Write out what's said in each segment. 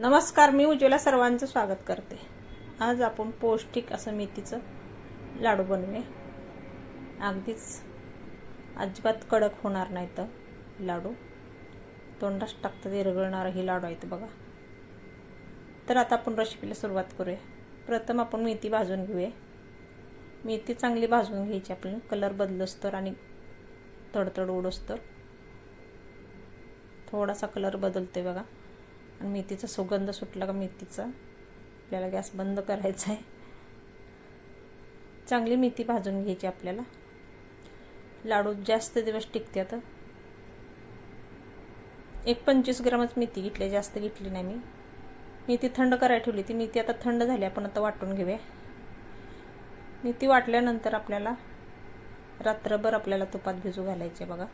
नमस्कार मी उज्ज्वला सर्वांचं स्वागत करते. आज आपण पौष्टिक असं मेथीचं लाडू बनवूया. अगदीच अजिबात कडक होणार नाही तर लाडू. तोंडास टाकतात रगळणारं हे लाडू आहेत बघा. तर आता आपण रेसिपीला सुरुवात करूया. प्रथम आपण मेथी भाजून घेऊया. मेथी चांगली भाजून घ्यायची आपण कलर बदलस तर आणि तडतड उडस तर. थोडासा कलर बदलते बघा. आणि मेथीचा सुगंध सुटला का मेथीचा? आपल्याला गॅस बंद करायचा आहे चांगली मेथी भाजून घ्यायची आपल्याला. लाडू जास्त दिवस टिकते आता एक पंचवीस ग्रामच मेथी घेतली जास्त घेतली नाही मी. मेथी थंड करायला ठेवली ती. मेथी आता थंड झाली आपण आता वाटून घेऊया. मेथी वाटल्यानंतर आपल्याला रात्रभर आपल्याला तुपात भिजू घालायचे बघा.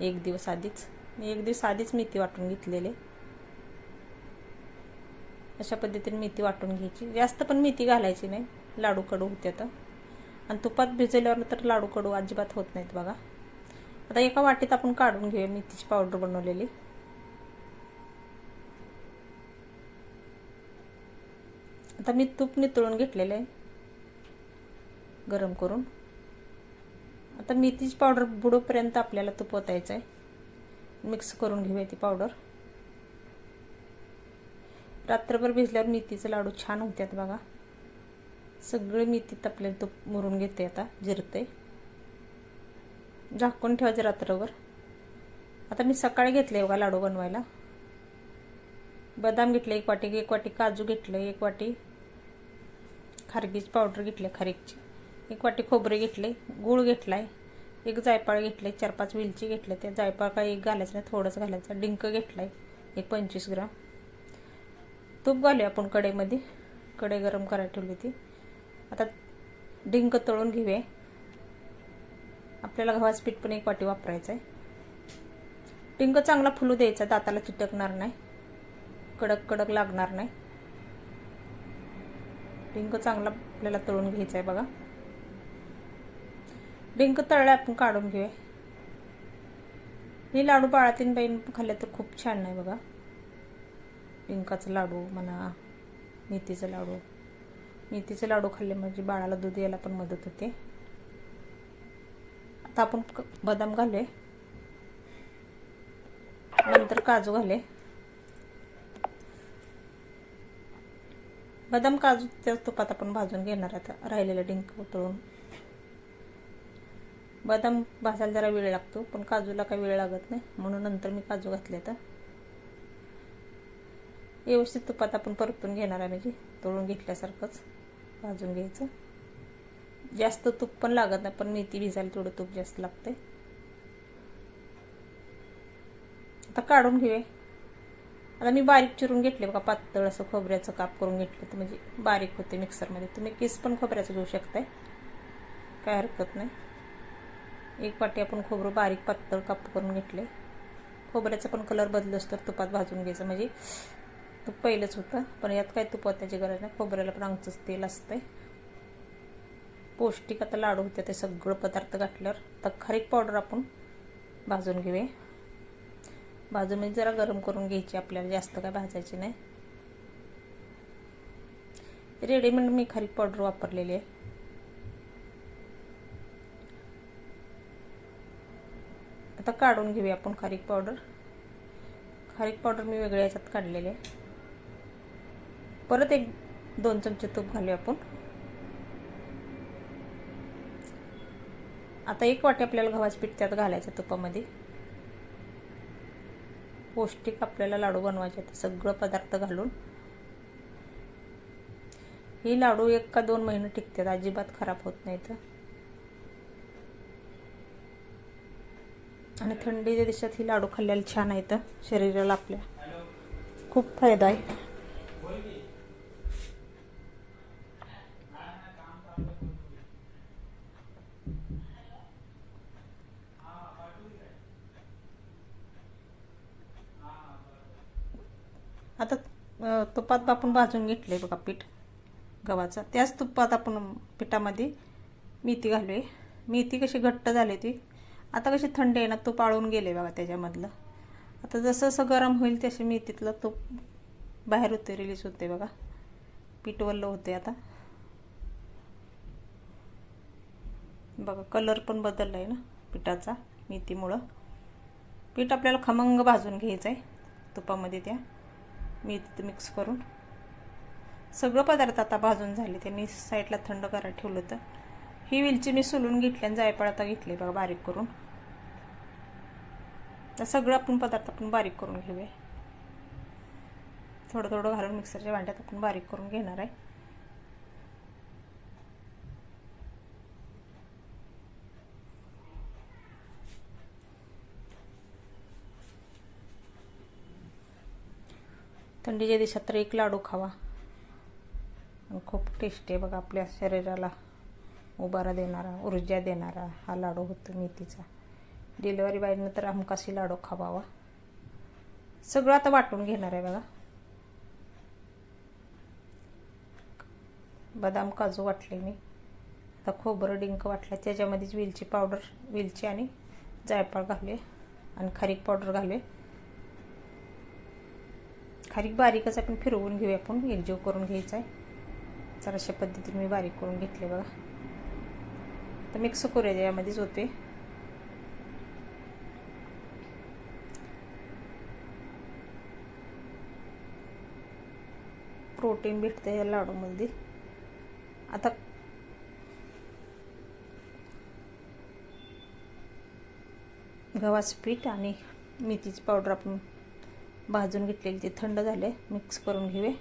एक दिवस आधीच. मी एक दिवस आधीच मेथी वाटून घेतलेले. अशा पद्धतीने मेथी वाटून घ्यायची. जास्त पण मेथी घालायची नाही. लाडू कडू होते तर. आणि तुपात भिजवल्यावर तर लाडू कडू अजिबात होत नाहीत बघा. आता एका वाटीत आपण काढून घेऊया मेथीची पावडर बनवलेली. आता मी तूप नितळून घेतलेलं आहे. गरम करून. आता मेथीची पावडर बुडोपर्यंत आपल्याला तूप ओतायचं आहे. मिक्स करून घेऊया ती पावडर. रात्रभर भिजल्यावर मेथीचे लाडू छान होतात बघा. सगळे मेथी आपल्याला तूप मुरून घेते आता जिरते. झाकून ठेवायचे रात्रभर. आता मी सकाळी घेतले बघा लाडू बनवायला. बदाम घेतले एक वाटी एक वाटी काजू घेतलं एक वाटी खारगीची पावडर घेतली खारीकची. एक वाटी खोबरे घेतले गूळ घेतलाय एक जायफळ घेतले चार पाच वेलची घेतले त्या जायफळ काही एक घालायचं नाही थोडंच घालायचं. डिंक घेतलाय एक पंचवीस ग्राम. तूप घालूया आपण कढईमध्ये. कढई गरम करायला ठेवली ती आता डिंक तळून घेऊया. आपल्याला गव्हाचं पीठ पण एक वाटी वापरायचं आहे डिंक चांगला फुलू द्यायचा दाताला चिटकणार नाही. कडक कडक लागणार नाही. डिंक चांगला आपल्याला तळून घ्यायचा आहे बघा. डिंक तळला आपण काढून घेऊया. हे लाडू बाळातीन बाईन खाल्ले तर खूप छान नाही बघा. डिंकाचं लाडू म्हणा मेथीचं लाडू. मेथीचे लाडू खाल्ले म्हणजे बाळाला दूध यायला पण मदत होते. आता आपण बदाम घाले नंतर काजू घाले बदाम काजू त्या तुपात आपण भाजून घेणार आता राहिलेलं डिंक उतळून. बदाम भाजायला जरा वेळ लागतो पण काजूला काही वेळ लागत नाही म्हणून नंतर मी काजू घातले आता. व्यवस्थित तुपात आपण परतून घेणार आहे म्हणजे तळून घेतल्यासारखंच भाजून घ्यायचं. जास्त तूप पण लागत नाही पण मेथी भिजायला थोडं तूप जास्त लागते आता काढून घेऊया. आता मी बारीक चिरून घेतले बघा पातळ असं खोबऱ्याचं काप करून घेतलं तर म्हणजे बारीक होते मिक्सरमध्ये. तुम्ही केस पण खोबऱ्याचं घेऊ शकताय. काय हरकत नाही. एक पाटी आपण खोबरं बारीक पातळ काप करून घेतले खोबऱ्याचा पण कलर बदलस तर तुपात भाजून घ्यायचं. म्हणजे तूप पहिलंच होतं पण यात काय तूप त्याची गरज नाही. खोबऱ्याला पण आमचंच तेल असतंय. पौष्टिक आता लाडू होते ते सगळं पदार्थ घातल्यावर. तर खारीक पावडर आपण भाजून घेऊया. भाजून म्हणजे जरा गरम करून घ्यायची आपल्याला जास्त काय भाजायची नाही. रेडीमेड मी खारीक पावडर वापरलेली आहे. आता काढून घेऊया आपण खारीक पावडर. खारीक पावडर मी वेगळ्या याच्यात काढलेली आहे. परत एक दोन चमचे तूप घालूया आपण. आता एक वाटी आपल्याला गव्हाचं पीठ त्यात घालायचं तुपामध्ये. पौष्टिक आपल्याला लाडू बनवायचे ते सगळं पदार्थ घालून. ही लाडू एक का दोन महिने टिकतात अजिबात खराब होत नाहीत. आणि थंडीच्या दिवसात ही लाडू खाल्ल्याला छान आहेत शरीराला आपल्या खूप फायदा आहे. आता तुपात आपण भाजून घेतलं आहे बघा पीठ गव्हाचं. त्याच तुपात आपण पिठामध्ये मेथी घालू आहे मेथी कशी घट्ट झाली ती आता कशी थंडी आहे ना तूप आळून गेले बघा त्याच्यामधलं. आता जसं जसं गरम होईल तशी मेथीतलं तूप बाहेर होते रिलीज होते बघा. पीठ वल्ल होते आता. बघा कलर पण बदलला आहे ना पिठाचा मेथीमुळं. पीठ आपल्याला खमंग भाजून घ्यायचं आहे तुपामध्ये त्या. मी तिथं मिक्स करून. सगळं पदार्थ आता भाजून झाले. त्यांनी साईडला थंड करायला ठेवलं होतं. ही वेलची मी सोलून घेतली आणि जायफळ आता घेतले बघा बारीक करून. तर सगळं आपण पदार्थ आपण बारीक करून घेऊया. थोडं थोडं घालून मिक्सरच्या भांड्यात आपण बारीक करून घेणार आहे. थंडीच्या दिवसात तर एक लाडू खावा. आणि खूप टेस्टी आहे बघा आपल्या शरीराला. उबारा देणारा ऊर्जा देणारा हा लाडू होतो मेथीचा. डिलिव्हरी बाईनं तर हमकाशी लाडू खावावा. सगळं आता वाटून घेणार आहे बघा. बदाम काजू वाटले मी. आता खोबरं डिंक वाटलं. त्याच्यामध्येच वेलची पावडर वेलची आणि जायफळ घालूया. आणि खारीक पावडर घालूया. खारीक बारीकच आपण फिरवून घेऊया. आपण एकजीव करून घ्यायचा आहे. तर अशा पद्धतीने मी बारीक करून घेतले बघा. तर मिक्स करूया यामध्येच होते प्रोटीन भेटतं या लाडूमध्ये. आता गव्हाचं पीठ आणि मेथीची पावडर आपण भाजून घेतलेली ते थंड झाले. मिक्स करून घेऊया.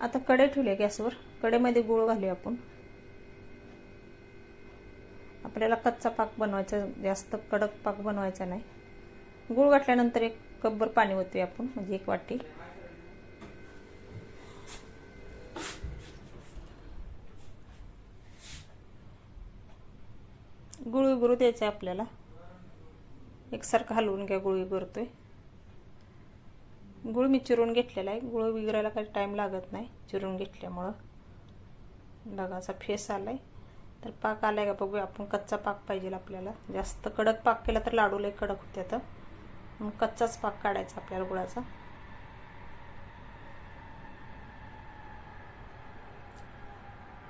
आता कडे ठेवले गॅसवर. कडेमध्ये गुळ घालूया आपण. आपल्याला कच्चा पाक बनवायचा जास्त कडक पाक बनवायचा नाही. गुळ घातल्यानंतर एक कपभर पाणी ओतूया आपण म्हणजे एक वाटी. गुळी गुरु द्यायचं आहे आपल्याला. एकसारखं हलवून घ्या गुळी करतोय. गुळ मी चिरून घेतलेला आहे. गुळ विगरायला काही टाईम लागत नाही चिरून घेतल्यामुळं. बघा असा फेस आहे तर पाक आला आहे का बघूया. आपण कच्चा पाक पाहिजे आपल्याला. जास्त कडक पाक केला तर लाडू लई कडक होते तर मग कच्चाच पाक काढायचा आपल्याला गुळाचा.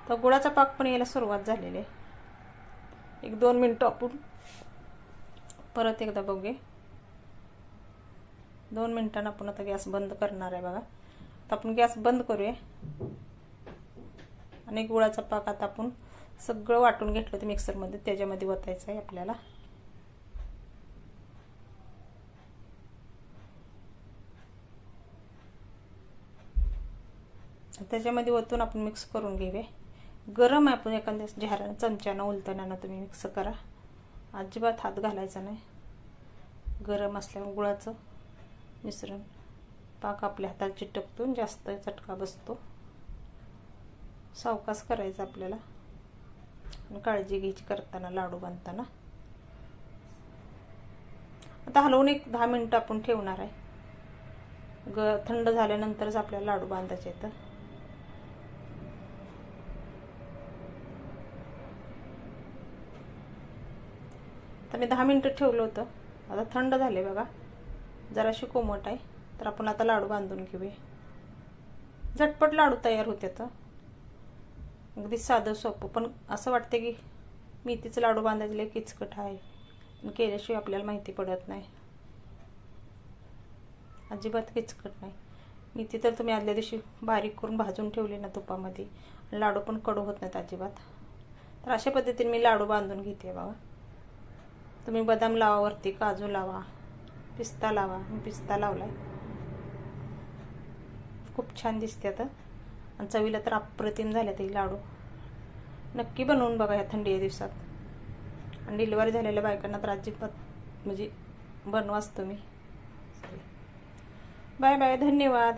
तर गुळाचा पाक पण यायला सुरुवात झालेली आहे. एक दोन मिनटं आपण परत एकदा बघूया. दोन मिनटानं आपण आता गॅस बंद करणार आहे बघा. आता आपण गॅस बंद करूया. आणि गुळाचा पाक आता आपण सगळं वाटून घेतलं होतं मिक्सरमध्ये. त्याच्यामध्ये वतायचं आहे आपल्याला. त्याच्यामध्ये ओतून आपण मिक्स करून घेऊया. गरम आहे आपण एखाद्या झाऱ्यानं चमच्यानं उलटण्यानं तुम्ही मिक्स करा. अजिबात हात घालायचा नाही. गरम असल्यामुळे गुळाचं मिश्रण पाक आपल्या हाताला चिटकतो जास्त चटका बसतो. सावकाश करायचा आपल्याला. काळजी घ्यायची करताना लाडू बांधताना आता हलवून एक दहा मिनटं आपण ठेवणार आहे. ग थंड झाल्यानंतरच आपल्याला लाडू बांधायचे तर तर मी दहा मिनटं ठेवलं होतं. आता थंड झाले बघा. जराशी कोमट आहे. तर आपण आता लाडू बांधून घेऊया. झटपट लाडू तयार होते तर अगदी साधं सोपं. पण असं वाटतं की मेथीचं लाडू बांधायचे किचकट आहे. केल्याशिवाय आपल्याला माहिती पडत नाही. अजिबात किचकट नाही. मेथी तर तुम्ही आदल्या दिवशी बारीक करून भाजून ठेवली ना तुपामध्ये. लाडू पण कडू होत नाहीत अजिबात. तर अशा पद्धतीने मी लाडू बांधून घेते बाबा तुम्ही बदाम लावा वरती काजू लावा पिस्ता लावा. मी पिस्ता लावलाय. खूप छान दिसते आता. आणि चवीला तर अप्रतिम झाले ते लाडू. नक्की बनवून बघा या थंडी दिवसात. आणि डिलिव्हरी झालेल्या बायकांना तर अजिबात म्हणजे बनवाच तुम्ही. बाय बाय धन्यवाद.